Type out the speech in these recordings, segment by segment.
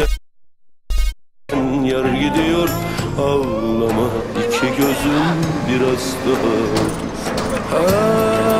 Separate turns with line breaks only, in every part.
Gözümden yar gidiyor Ağlama. İki gözüm biraz daha Ay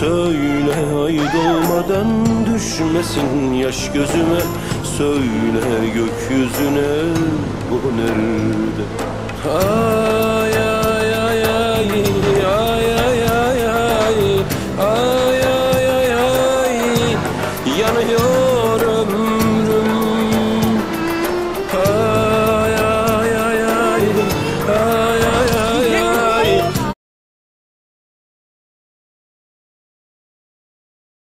Söyle ay doğmadan düşmesin yaş gözüme Söyle gökyüzüne bu nerede Ay ay ay ay ay ay ay ay ay ay ay yanıyor